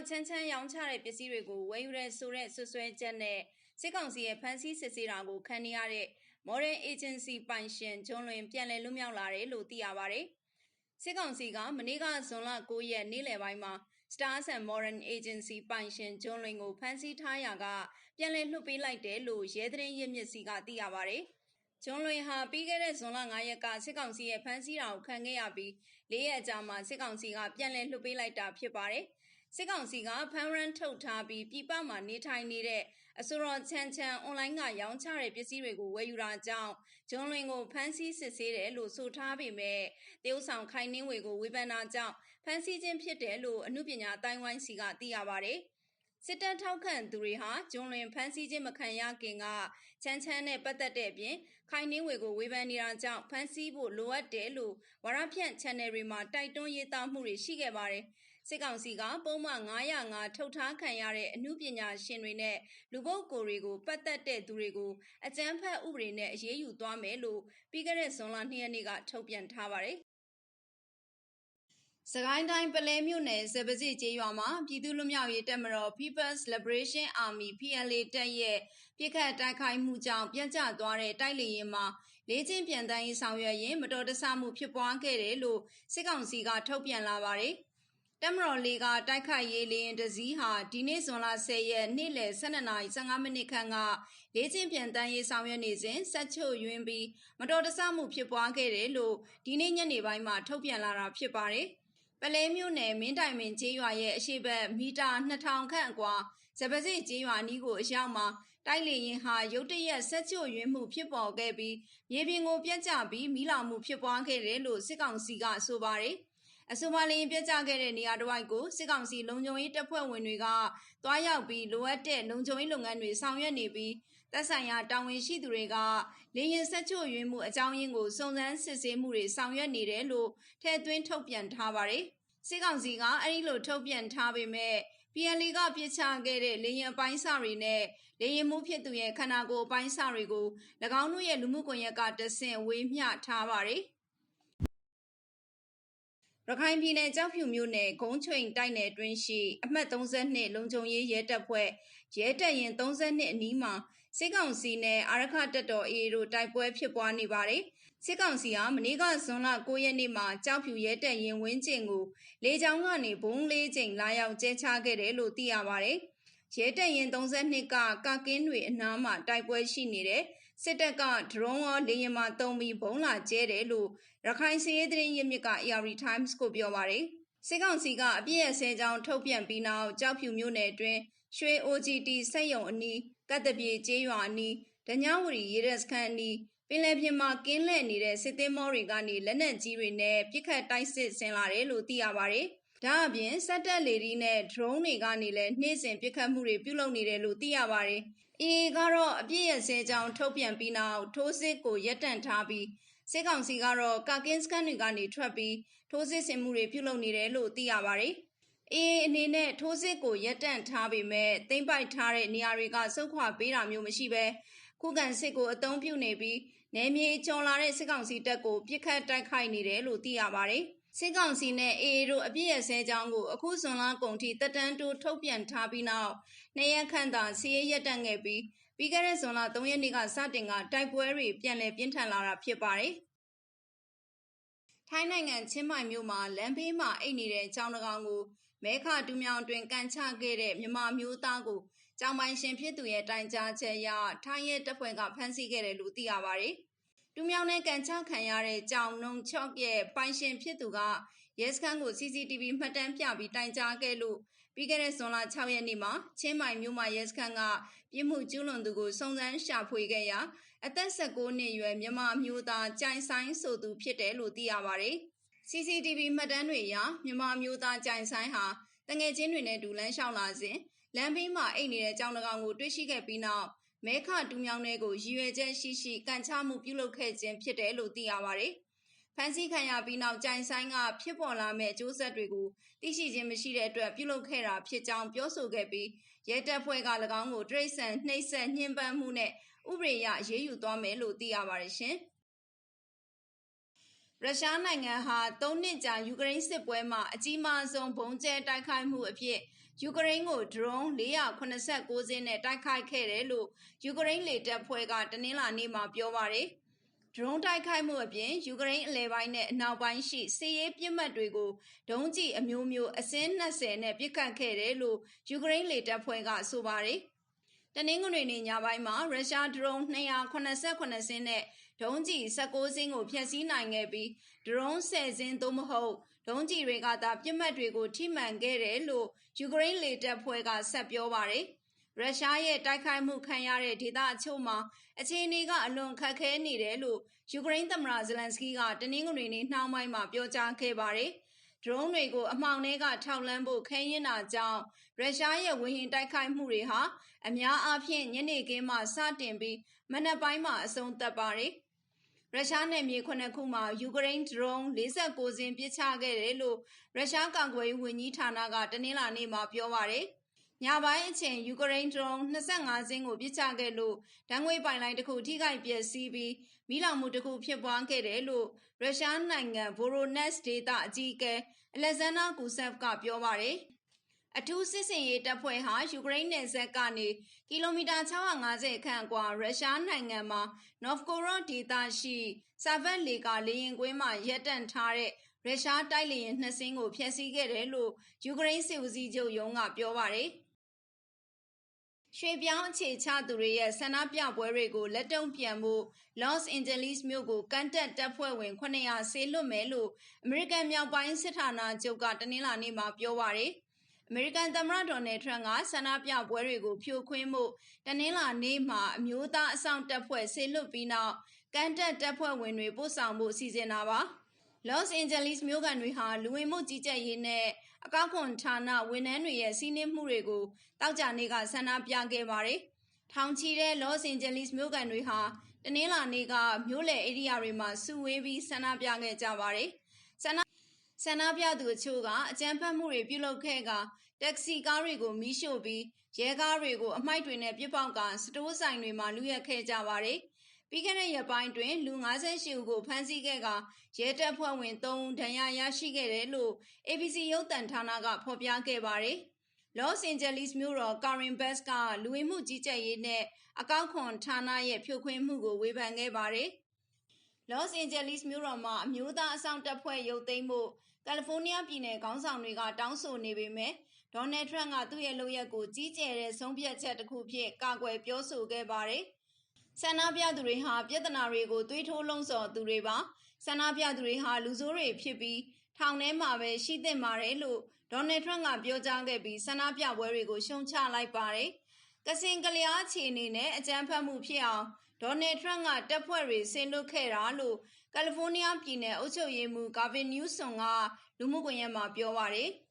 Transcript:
တော်ချမ်းချမ်းရောင်းချတဲ့ပစ္စည်းတွေကိုဝယ်ယူတဲ့ဆိုတဲ့ဆွဆွဲချက်နဲ့စစ်ကောင်စီရဲ့ဖမ်းဆီးစစ်ဆေးတာကိုခံနေရတဲ့ Modern Agency ပိုင်ရှင်ဂျွန်လွင်ပြန်လည်လွတ်မြောက်လာတယ်လို့သိရပါတယ်။စစ်ကောင်စီကမနေ့ကဇွန်လ9ရက်နေ့လယ်ပိုင်းမှာ Stars and Modern Agency ပိုင်ရှင်ဂျွန်လွင်ကိုဖမ်းဆီးထားရာကပြန်လည်လွှတ်ပေးလိုက်တယ်လို့ရဲသတင်းရင်းမြစ်စီကသိရပါတယ်။ဂျွန်လွင်ဟာပြီးခဲ့တဲ့ဇွန်လ9ရက်ကစစ်ကောင်စီရဲ့ဖမ်းဆီးတာကိုခံခဲ့ရပြီး၄ရက်ကြာမှစစ်ကောင်စီကပြန်လည်လွှတ်ပေးလိုက်တာဖြစ်ပါတယ်။ စစ်ကောင်စီကဖမ်းရန်ထုတ်ထားပြီးပြည်ပမှာနေထိုင်နေတဲ့အစိုးရချမ်းချမ်းအွန်လိုင်းကရောင်းချတဲ့ပစ္စည်းတွေကိုဝယ်ယူတာကြောင့်ဂျွန်လွင်ကိုဖမ်းဆီးစစ်ဆေးတယ်လို့ဆိုထားပေမဲ့တရုတ်ဆောင်ခိုင်နှင်းဝေကိုဝေဖန်တာကြောင့်ဖမ်းဆီးခြင်းဖြစ်တယ်လို့အမှုပညာတိုင်းဝိုင်းစီကသိရပါတယ်စစ်တပ်ထောက်ခံသူတွေဟာဂျွန်လွင်ဖမ်းဆီးခြင်းမခံရခင်ကချမ်းချမ်းနဲ့ပတ်သက်တဲ့အပြင်ခိုင်နှင်းဝေကိုဝေဖန်နေတာကြောင့်ဖမ်းဆီးဖို့လိုအပ်တယ်လို့ဝရဖြန့် channel တွေမှာတိုက်တွန်းရေးသားမှုတွေရှိခဲ့ပါတယ်။ စစ်ကောင်စီကပုံမှန်905ထုတ်ထားခံရတဲ့အမှုပညာရှင်တွေနဲ့လူပုဂ္ဂိုလ်တွေကိုပတ်သက်တဲ့သူတွေကိုအကြမ်းဖက်ဥပဒေနဲ့အရေးယူသွားမယ်လို့ပြီးခဲ့တဲ့ဇွန်လ2ရက်နေ့ကထုတ်ပြန်ထားပါတယ်စကိုင်းတိုင်းပလဲမြို့နယ်စပစီကျေးရွာမှာပြည်သူ့လူမျိုးရေးတပ်မတော် People's Liberation Army PLA တပ်ရဲ့ပြစ်ခတ်တိုက်ခိုက်မှုကြောင့်ပြန့်ကျသွားတဲ့တိုက်လေရင်မှာလေးချင်းပြန်တန်းရေးဆောင်ရွက်ရင်မတော်တဆမှုဖြစ်ပွားခဲ့တယ်လို့စစ်ကောင်စီကထုတ်ပြန်လာပါတယ်။ တမတော်လေးကတိုက်ခိုက်ရေးလေရင်တစည်းဟာဒီနေ့ဇွန်လ10ရက်နေ့လယ်12:15မိနစ်ခန့်ကလေးချင်းပြန်တန်းရေးဆောင်ရွက်နေစဉ်ဆက်ချို့ယွင်းပြီးမတော်တဆမှုဖြစ်ပွားခဲ့တယ်လို့ဒီနေ့ညနေပိုင်းမှာထုတ်ပြန်လာတာဖြစ်ပါတယ်။ပလဲမြို့နယ်မင်းတိုင်မင်းကျေးရွာရဲ့အရှိတ်မီတာ2000ခန့်အကွာဇပစီကျေးရွာနီးကိုအရောက်မှာတိုက်လေရင်ဟာရုတ်တရက်ဆက်ချို့ယွင်းမှုဖြစ်ပေါ်ခဲ့ပြီးမြေပြင်ကိုပြတ်ကျပြီးမိလောင်မှုဖြစ်ပွားခဲ့တယ်လို့စစ်ကောင်စီကဆိုပါတယ်။ အဆိုပါလင်းပြကြခဲ့တဲ့နေရာတစ်ဝိုက်ကိုစစ်ကောင်စီလုံခြုံရေးတပ်ဖွဲ့ဝင်တွေကတွားရောက်ပြီးလိုအပ်တဲ့လုံခြုံရေးလုပ်ငန်းတွေဆောင်ရွက်နေပြီးသက်ဆိုင်ရာတာဝန်ရှိသူတွေကလေရင်ဆက်ချို့ယွင်းမှုအကြောင်းရင်းကိုစုံစမ်းစစ်ဆေးမှုတွေဆောင်ရွက်နေတယ်လို့ထည့်သွင်းထုတ်ပြန်ထားပါတယ်။စစ်ကောင်စီကအဲ့ဒီလိုထုတ်ပြန်ထားပေမဲ့ PLA ကပြစ်ချခဲ့တဲ့လေရင်အပိုင်းစတွေနဲ့လေရင်မှုဖြစ်သူရဲ့ခန္ဓာကိုယ်အပိုင်းစတွေကို၎င်းတို့ရဲ့လူမှုကွန်ရက်ကတဆင့်ဝေမျှထားပါတယ်။ ရခိုင်ပြည်နယ်ကြောက်ဖြူမြို့နယ်ဂုံးချွိန်တိုက်နယ်တွင်းရှိအမှတ်32လုံခြုံရေးရဲတပ်ဖွဲ့ရဲတပ်ရင်32အနီးမှာစစ်ကောင်စီနဲ့အာရခတပ်တော် AA တို့တိုက်ပွဲဖြစ်ပွားနေပါတယ်။စစ်ကောင်စီဟာမနေ့ကဇွန်လ9ရက်နေ့မှာကြောက်ဖြူရဲတပ်ရင်ဝင်းကျင်ကိုလေကြောင်းကနေဘုံလေးချိန်လာရောက်ကျဲချခဲ့တယ်လို့သိရပါတယ်။ရဲတပ်ရင်32ကကကင်းတွေအနားမှာတိုက်ပွဲရှိနေတယ်။ စစ်တပ်ကဒရုန်းရောလေယာဉ်မှတုံးပြီးဘုံလာကျဲတယ်လို့ရခိုင်စည်ရေးသတင်းရင်းမြစ်က AR Times ကိုပြောပါတယ်စစ်ကောင်စီကအပြည့်အစဲကြောင်းထုတ်ပြန်ပြီးနောက်ကြောက်ဖြူမြို့နယ်အတွင်းရွှေ OGT စက်ရုံအနီးကတ်တပြေကျေးရွာအနီးဒညဝရီရေရက်စခန်းအနီးပင်လယ်ပြင်မှာကင်းလှည့်နေတဲ့စစ်သေးမောတွေကနေလက်နက်ကြီးတွေနဲ့ပြစ်ခတ်တိုက်စစ်ဆင်လာတယ်လို့သိရပါတယ်။ဒါအပြင်စက်တက်လေဒီနဲ့ drone တွေကနေလည်းနှိမ့်စင်ပြစ်ခတ်မှုတွေပြုလုပ်နေတယ်လို့သိရပါတယ်။ AA ကတော့အပြည့်ရဲ့ဆဲကြောင်းထုတ်ပြန်ပြီးနောက်ထိုးစစ်ကိုရပ်တန့်ထားပြီးစစ်ကောင်စီကတော့ကာကင်းစကန်တွေကနေထွက်ပြီးထိုးစစ်ဆင်မှုတွေပြုလုပ်နေတယ်လို့သိရပါတယ်။အေးအနေနဲ့ထိုးစစ်ကိုရပ်တန့်ထားပေမဲ့သိမ့်ပိုက်ထားတဲ့နေရာတွေကစုခွာပေးတာမျိုးမရှိဘဲခုခံစစ်ကိုအုံပြုနေပြီးနယ်မြေကျော်လာတဲ့စစ်ကောင်စီတပ်ကိုပြစ်ခတ်တိုက်ခိုက်နေတယ်လို့သိရပါတယ်။ စစ်ကောင်စီနဲ့အေအေတို့အပြည့်အစဲကြောင်းကို အခုဇွန်လကုန်ထိတက်တန်းတိုးထုတ်ပြန်ထားပြီးနောက်နှစ်ရက်ခန့်သာစီးရဲရပ်တန့်ခဲ့ပြီးပြီးခဲ့တဲ့ဇွန်လ3ရက်နေ့ကစတင်ကတိုက်ပွဲတွေပြန်လည်ပြင်းထန်လာတာဖြစ်ပါတယ်။ထိုင်းနိုင်ငံချင်းမိုင်မြို့မှာလမ်းဘေးမှာအိတ်နေတဲ့ကျောင်းတကောင်ကိုမဲခတူမြောင်တွင်ကန်ချခဲ့တဲ့မြမမျိုးသားကိုကျောင်းပိုင်ရှင်ဖြစ်သူရဲ့တိုင်ကြားချက်အရထိုင်းရဲ့တပ်ဖွဲ့ကဖမ်းဆီးခဲ့တယ်လို့သိရပါတယ်။ တူမြောင်နဲ့ကန်ချခံရတဲ့ကျောင်းနှုံချော့ရဲ့ပိုင်ရှင်ဖြစ်သူကရဲစခန်းကို CCTV မှတ်တမ်းပြပြီးတိုင်ကြားခဲ့လို့ပြီးခဲ့တဲ့ဇွန်လ6ရက်နေ့မှာချင်းမိုင်မြို့မှာရဲစခန်းကပြစ်မှုကျူးလွန်သူကိုစုံစမ်းရှာဖွေခဲ့ရာအသက်16နှစ်အရွယ်မြန်မာမျိုးသားကြိုင်ဆိုင်ဆိုသူဖြစ်တယ်လို့သိရပါတယ်။ CCTV မှတ်တမ်းတွေအရမြန်မာမျိုးသားကြိုင်ဆိုင်ဟာတငယ်ချင်းတွေနဲ့တူလမ်းလျှောက်လာစဉ်လမ်းဘေးမှာအိတ်နေတဲ့ကြောင်တကောင်ကိုတွေ့ရှိခဲ့ပြီးနောက် မဲခတူးမြောင်းတွေကိုရည်ရွယ်ချက်ရှိရှိကန်ချမှုပြုလုပ်ခဲ့ခြင်းဖြစ်တယ်လို့သိရပါတယ်။ဖန်ဆီးခံရပြီးနောက်ကြိုင်ဆိုင်ကဖြစ်ပေါ်လာမဲ့အကျိုးဆက်တွေကိုသိရှိခြင်းမရှိတဲ့အတွက်ပြုလုပ်ခဲ့တာဖြစ်ကြောင်းပြောဆိုခဲ့ပြီးရဲတပ်ဖွဲ့က၎င်းကိုတရိတ်ဆန်နှိပ်စက်ညှဉ်းပန်းမှုနဲ့ဥပဒေအရအရေးယူသွားမယ်လို့သိရပါတယ်ရှင်။ရုရှားနိုင်ငံဟာ၃နှစ်ကြာယူကရိန်းစစ်ပွဲမှာအကြီးမားဆုံးဘုံကျဲတိုက်ခိုက်မှုအဖြစ် ယူကရိန်းကို ဒရုန်း 489စင်းနဲ့ တိုက်ခိုက်ခဲ့တယ်လို့ ယူကရိန်းလေတပ်ဖွဲ့က တနင်္လာနေ့မှာ ပြောပါတယ်။ဒရုန်းတိုက်ခိုက်မှုအပြင် ယူကရိန်းအလဲပိုင်းနဲ့ အနောက်ပိုင်းရှိ စစ်ရေးပြစ်မှတ်တွေကို ဒုံးကျည်အမျိုးမျိုး အစင်း20နဲ့ ပစ်ခတ်ခဲ့တယ်လို့ ယူကရိန်းလေတပ်ဖွဲ့က ဆိုပါတယ်။တနင်္ဂနွေနေ့ညပိုင်းမှာ ရုရှားဒရုန်း289စင်းနဲ့ ဒုံးကျည်16စင်းကို ဖျက်ဆီးနိုင်ခဲ့ပြီး ဒရုန်း10စင်း သို့မဟုတ် ဒုံးကျည်တွေကသာပြစ်မှတ်တွေကိုထိမှန်ခဲ့တယ်လို့ယူကရိန်းလေတပ်ဖွဲ့ကဆက်ပြောပါတယ်။ရုရှားရဲ့တိုက်ခိုက်မှုခံရတဲ့ဒေသအချို့မှာအခြေအနေကအလွန်ခက်ခဲနေတယ်လို့ယူကရိန်းသမ္မတဇလန်စကီကတနင်္ဂနွေနေ့နှောင်းပိုင်းမှာပြောကြားခဲ့ပါတယ်။ဒရုန်းတွေကိုအမှောင်ထဲကထောက်လန်းဖို့ခဲရင်တာကြောင့်ရုရှားရဲ့ဝေဟင်တိုက်ခိုက်မှုတွေဟာအများအားဖြင့်ညနေခင်းမှစတင်ပြီးမနက်ပိုင်းမှာအဆုံးသတ်ပါတယ်။ ရုရှားနယ်မြေခုနှစ်ခုမှာယူကရိန်းဒရုန်း49စင်းပစ်ချခဲ့တယ်လို့ရုရှားကာကွယ်ရေးဝန်ကြီးဌာနကတနင်္လာနေ့မှာပြောပါတယ်။ညပိုင်းအချိန်ယူကရိန်းဒရုန်း25စင်းကိုပစ်ချခဲ့လို့ဓာတ်ငွေပိုင်လိုင်းတစ်ခုထိခိုက်ပျက်စီးပြီးမိလောင်မှုတစ်ခုဖြစ်ပွားခဲ့တယ်လို့ရုရှားနိုင်ငံဗိုရိုနက်စ်ဒေသအကြီးအကဲအလက်ဇန်နာကူဆက်ကပြောပါတယ်။ အထူးစစ်စင်ရေးတပ်ဖွဲ့ဟာ ယူကရိန်းနယ်စပ်ကနေ ကီလိုမီတာ 650 ခန့်အကွာ ရုရှားနိုင်ငံမှာနော်ဗ်ကိုရော့ဒေသရှိဆာဗက်လေကာ လေရင်ကွင်းမှာ ရပ်တန့်ထားတဲ့ ရုရှားတိုက်လေယာဉ်နှစ်စင်းကို ဖျက်ဆီးခဲ့တယ်လို့ ယူကရိန်းစစ်ဦးစီးချုပ်ရုံးက ပြောပါတယ်။ရွှေပြောင်းအခြေချသူတွေရဲ့ ဆန္ဒပြပွဲတွေကို လက်တုံ့ပြန်ဖို့လော့စ်အန်ဂျလိစ်မြို့ကိုကန်တက်တပ်ဖွဲ့ဝင်900ဆေးလွတ်မယ်လို့ အမေရိကန် မြောက်ပိုင်းစစ်ဌာနချုပ်က တနင်္လာနေ့မှာ ပြောပါရယ်။ အမေရိကန်သမ္မတဒေါ်နယ်ထရန့်ကဆန္ဒပြပွဲတွေကိုဖြိုခွင်းမှုတနင်္လာနေ့မှာအမျိုးသားအဆောင်တပ်ဖွဲ့ဆေလွတ်ပြီးနောက်ကန်တက်တပ်ဖွဲ့ဝင်တွေပို့ဆောင်မှုစီစဉ်တာပါလော့စ်အန်ဂျလိစ်မြို့ကန်တွေဟာလူဝင်မှုကြီးကြပ်ရေးနဲ့အကောက်ခွန်ဌာနဝန်ထမ်းတွေရဲ့စီးနင်းမှုတွေကိုတောက်ကြနေ့ကဆန္ဒပြခဲ့ပါတယ်။ထောင်ချီတဲ့လော့စ်အန်ဂျလိစ်မြို့ကန်တွေဟာတနင်္လာနေ့ကမြို့လယ်ဧရိယာတွေမှာစုဝေးပြီးဆန္ဒပြခဲ့ကြပါတယ်။ဆန္ဒ ဆန္ဒပြသူအချို့ကအကြမ်းဖက်မှုတွေပြုလုပ်ခဲ့ကတက္ကစီကားတွေကိုမီးရှို့ပြီးရဲကားတွေကိုအမိုက်တွေနဲ့ပြစ်ပေါက်ကစတိုးဆိုင်တွေမှာလူရက်ခဲ့ကြပါတယ်။ပြီးခဲ့တဲ့ရက်ပိုင်းတွင်လူ58ဦးကိုဖမ်းဆီးခဲ့ကရဲတပ်ဖွဲ့ဝင်3ဦးဒဏ်ရာရရှိခဲ့တယ်လို့ ABC ရုပ်သံဌာနကဖော်ပြခဲ့ပါတယ်။ Los Angeles မြို့တော် Karen Bass ကလူဝင်မှုကြီးကြပ်ရေးနဲ့အကောက်ခွန်ဌာနရဲ့ဖြိုခွင်းမှုကိုဝေဖန်ခဲ့ပါတယ်။ Los Angeles မြို့တော်မှာအမျိုးသားအဆောင်တပ်ဖွဲ့ရုပ်သိမ်းမှု ကယ်လီဖိုးနီးယားပြည်နယ်ခေါင်းဆောင်တွေက တောင်းဆိုနေပေမဲ့ဒေါ်နယ်ထရန့်ကသူ့ရဲ့လုပ်ရက်ကိုကြီးကျယ်တဲ့ဆုံးဖြတ်ချက်တစ်ခုဖြစ်ကာကွယ်ပြောဆိုခဲ့ပါတယ်။ဆန္ဒပြသူတွေဟာပြဿနာတွေကိုသွေးထိုးလုံးစော်သူတွေပါ။ဆန္ဒပြသူတွေဟာလူဆိုးတွေဖြစ်ပြီးထောင်ထဲမှာပဲရှိသင့်ပါတယ်လို့ဒေါ်နယ်ထရန့်ကပြောကြားခဲ့ပြီးဆန္ဒပြပွဲတွေကိုရှုံချလိုက်ပါတယ်။ကစင်ကလျားအခြေအနေနဲ့အကြမ်းဖက်မှုဖြစ်အောင်ဒေါ်နယ်ထရန့်ကတပ်ဖွဲ့တွေဆင်လွတ်ခဲ့တာလို့ ကယ်လီဖိုးနီးယားပြည်နယ် အုပ်ချုပ်ရေးမှူးဂါဗင်နျူးဆွန်ကလူမှုကွန်ရက်မှာ ပြောပါတယ်။